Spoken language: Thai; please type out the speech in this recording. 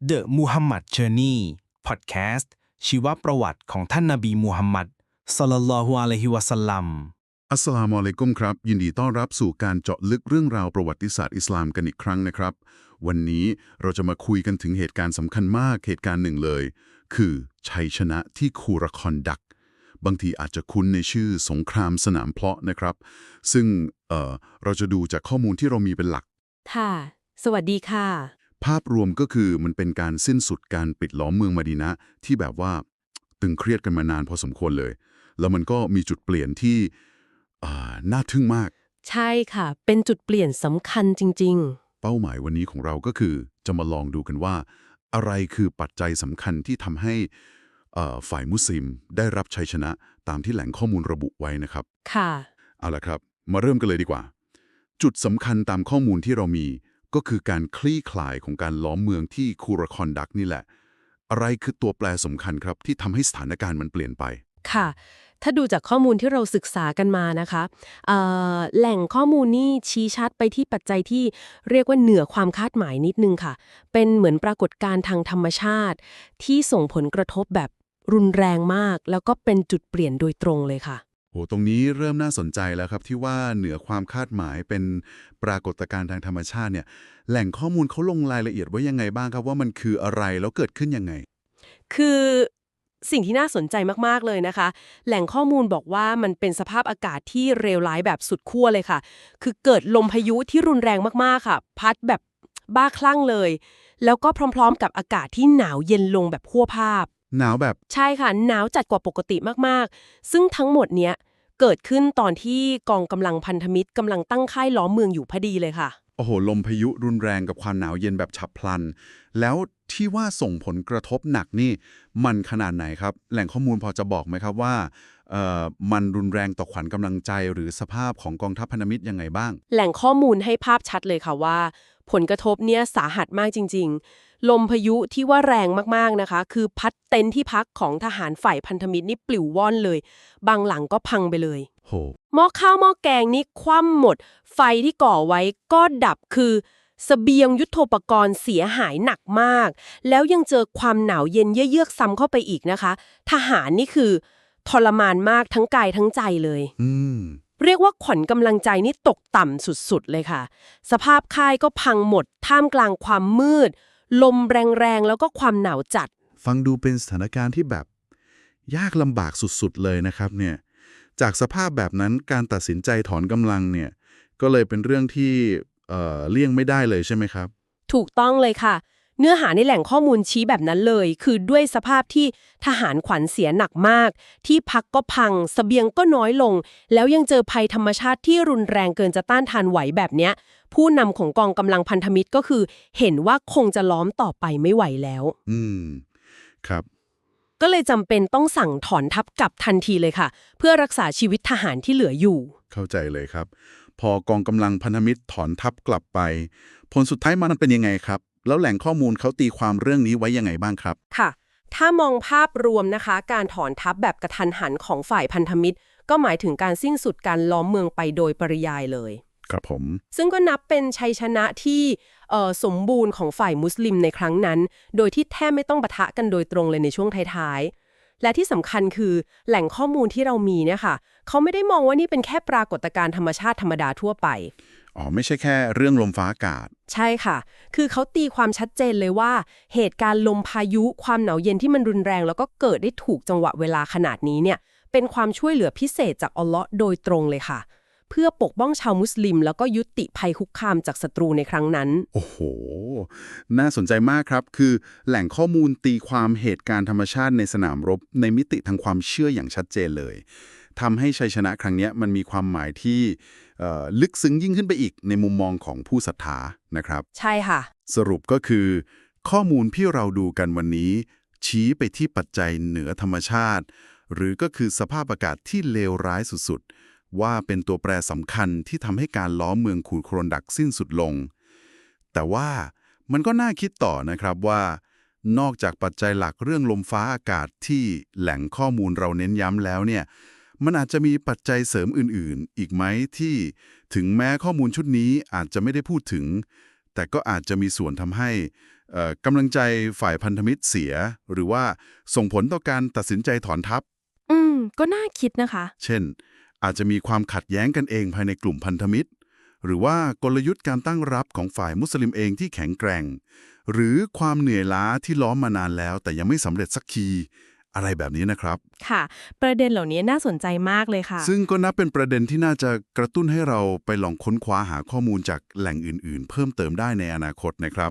The Muhammad Journey Podcast ชีวประวัติของท่านนบีมูฮัมมัดศ็อลลัลลอฮุอะลัยฮิวะสัลลัม อัสสลามุอะลัยกุมครับ ยินดีต้อนรับสู่การเจาะลึกเรื่องราวประวัติศาสตร์อิสลามกันอีกครั้งนะครับ วันนี้เราจะมาคุยกันถึงเหตุการณ์สำคัญมากเหตุการณ์หนึ่งเลย คือชัยชนะที่คูรคอนดัก บางทีอาจจะคุ้นในชื่อสงครามสนามเพลาะนะครับ ซึ่งเอ่อเราจะดูจากข้อมูลที่เรามีเป็นหลัก ค่ะ สวัสดีค่ะ ภาพรวมก็คือมันเป็นการสิ้นสุดการปิดล้อมเมืองมะดีนะห์ที่แบบว่าตึงเครียดกันมานานพอสมควรเลย แล้วมันก็มีจุดเปลี่ยนที่อ่าน่าทึ่งมาก ใช่ค่ะ เป็นจุดเปลี่ยนสำคัญจริงเป้าหมายวันนี้ของเราก็คือจะมาลองดูกันว่า อะไรคือปัจจัยสำคัญที่ทำให้เอ่อฝ่ายมุสลิมได้รับชัยชนะตามที่แหล่งข้อมูลระบุไว้นะครับๆค่ะ เอาละครับ มาเริ่มกันเลยดีกว่า จุดสำคัญตามข้อมูลที่เรามี ก็คือการคลี่คลายของการล้อมเมืองที่คูรคอนดักนี่แหละ อะไรคือตัวแปรสำคัญครับที่ทำให้สถานการณ์มันเปลี่ยนไป ค่ะ ถ้าดูจากข้อมูลที่เราศึกษากันมานะคะเอ่อแหล่งข้อมูลนี่ชี้ชัดไปที่ปัจจัยที่เรียกว่าเหนือความคาดหมายนิดนึงค่ะ เป็นเหมือนปรากฏการณ์ทางธรรมชาติ ที่ส่งผลกระทบแบบรุนแรงมาก แล้วก็เป็นจุดเปลี่ยนโดยตรงเลยค่ะ หตรงนี้เริ่มน่าสนใจแล้วครับที่ว่าเหนือความคาดหมายเป็นปรากฏการณ์ทางธรรมชาติเนี่ยแหล่งข้อมูลเขาลงรายละเอียดไว้ยังไงบ้างครับว่ามันคืออะไรแล้วเกิดขึ้นยังไง คือสิ่งที่น่าสนใจมาก ๆ เลยนะคะ แหล่งข้อมูลบอกว่ามันเป็นสภาพอากาศที่เลวร้ายแบบสุดขั้วเลยค่ะ คือเกิดลมพายุที่รุนแรงมาก ๆ ค่ะ พัดแบบบ้าคลั่งเลย แล้วก็พร้อม ๆ กับอากาศที่หนาวเย็นลงแบบขั้วภาพหนาวแบบ ใช่ค่ะ หนาวจัดกว่าปกติมาก ๆ ซึ่งทั้งหมดเนี้ย เกิดขึ้นตอนที่กองกำลังพันธมิตรกำลังตั้งค่ายล้อมเมืองอยู่พอดีเลยค่ะ โอ้โห ลมพายุรุนแรงกับความหนาวเย็นแบบฉับพลัน แล้วที่ว่าส่งผลกระทบหนักนี่ มันขนาดไหนครับ แหล่งข้อมูลพอจะบอกไหมครับว่าเอ่อมันรุนแรงต่อขวัญกำลังใจหรือสภาพของกองทัพพันธมิตรยังไงบ้าง แหล่งข้อมูลให้ภาพชัดเลยค่ะว่า ผลกระทบเนี่ยสาหัสมากจริง ๆ ลมพายุที่ว่าแรงมากๆนะคะ คือพัดเต็นท์ที่พักของทหารฝ่ายพันธมิตรนี่ปลิวว่อนเลย บางหลังก็พังไปเลยโหหม้อข้าวหม้อแกงนี่คว่ำหมด ไฟที่ก่อไว้ก็ดับคือสเสบียงยุทโธปกรณ์เสียหายหนักมาก แล้วยังเจอความหนาวเย็นเยือกๆซ้ำเข้าไปอีกนะคะ ทหารนี่คือ ทรมานมากทั้งกายทั้งใจเลย อืมเรียกว่าขวัญกำลังใจนี่ตกต่ำสุดๆเลยค่ะ สภาพค่ายก็พังหมด ท่ามกลางความมืด ลมแรงๆ แล้วก็ความหนาวจัด ฟังดูเป็นสถานการณ์ที่แบบ ยากลำบากสุดๆเลยนะครับเนี่ย จากสภาพแบบนั้นการตัดสินใจถอนกำลังเนี่ย ก็เลยเป็นเรื่องที่เอ่อเลี่ยงไม่ได้เลยใช่ไหมครับ ถูกต้องเลยค่ะ เนื้อหาในแหล่งข้อมูลชี้แบบนั้นเลย คือด้วยสภาพที่ทหารขวัญเสียหนักมาก ที่พักก็พังสเสบียงก็น้อยลง แล้วยังเจอภัยธรรมชาติที่รุนแรงเกินจะต้านทานไหวแบบเนี้ย ผู้นำของกองกำลังพันธมิตรก็คือ เห็นว่าคงจะล้อมต่อไปไม่ไหวแล้ว อืม ครับ ก็เลยจำเป็นต้องสั่งถอนทัพกลับทันทีเลยค่ะ เพื่อรักษาชีวิตทหารที่เหลืออยู่ เข้าใจเลยครับ พอกองกำลังพันธมิตรถอนทัพกลับไป ผลสุดท้ายมันเป็นยังไงครับ แล้วแหล่งข้อมูลเขาตีความเรื่องนี้ไว้ยังไงบ้างครับ ค่ะ ถ้ามองภาพรวมนะคะ การถอนทัพแบบกระทันหันของฝ่ายพันธมิตร ก็หมายถึงการสิ้นสุดการล้อมเมืองไปโดยปริยายเลย ครับผม ซึ่งก็นับเป็นชัยชนะที่เอ่อสมบูรณ์ของฝ่ายมุสลิมในครั้งนั้น โดยที่แทบไม่ต้องปะทะกันโดยตรงเลยในช่วงท้ายๆ และที่สำคัญคือแหล่งข้อมูลที่เรามีเนี่ยค่ะ เขาไม่ได้มองว่านี่เป็นแค่ปรากฏการณ์ธรรมชาติธรรมดาทั่วไป อ๋อ ไม่ใช่แค่เรื่องลมฟ้าอากาศ ใช่ค่ะ คือเขาตีความชัดเจนเลยว่า เหตุการณ์ลมพายุความหนาวเย็นที่มันรุนแรง แล้วก็เกิดได้ถูกจังหวะเวลาขนาดนี้เนี่ย เป็นความช่วยเหลือพิเศษจากอัลเลาะห์โดยตรงเลยค่ะ เพื่อปกป้องชาวมุสลิม แล้วก็ยุติภัยคุกคามจากศัตรูในครั้งนั้น โอ้โห น่าสนใจมากครับ คือแหล่งข้อมูลตีความเหตุการณ์ธรรมชาติในสนามรบ ในมิติทางความเชื่ออย่างชัดเจนเลย ทำให้ชัยชนะครั้งเนี้ยมันมีความหมายที่เอ่อลึกซึ้งยิ่งขึ้นไปอีกในมุมมองของผู้ศรัทธานะครับ ใช่ค่ะ สรุปก็คือ ข้อมูลที่เราดูกันวันนี้ ชี้ไปที่ปัจจัยเหนือธรรมชาติ หรือก็คือสภาพอากาศที่เลวร้ายสุดๆ ว่าเป็นตัวแปรสำคัญที่ทำให้การล้อมเมืองขูดโครนดักสิ้นสุดลง แต่ว่ามันก็น่าคิดต่อนะครับว่านอกจากปัจจัยหลักเรื่องลมฟ้าอากาศที่แหล่งข้อมูลเราเน้นย้ำแล้วเนี่ย มันอาจจะมีปัจจัยเสริมอื่นๆ อีกไหมที่ถึงแม้ข้อมูลชุดนี้อาจจะไม่ได้พูดถึง แต่ก็อาจจะมีส่วนทำให้กำลังใจฝ่ายพันธมิตรเสีย หรือว่าส่งผลต่อการตัดสินใจถอนทัพ อืม ก็น่าคิดนะคะ เช่น อาจจะมีความขัดแย้งกันเองภายในกลุ่มพันธมิตร หรือว่ากลยุทธ์การตั้งรับของฝ่ายมุสลิมเองที่แข็งแกร่ง หรือความเหนื่อยล้าที่ล้อมมานานแล้วแต่ยังไม่สำเร็จสักที อะไรแบบนี้นะครับ ค่ะ ประเด็นเหล่านี้น่าสนใจมากเลยค่ะ ซึ่งก็นับเป็นประเด็นที่น่าจะกระตุ้นให้เราไปลองค้นคว้าหาข้อมูลจากแหล่งอื่น ๆ เพิ่มเติมได้ในอนาคตนะครับ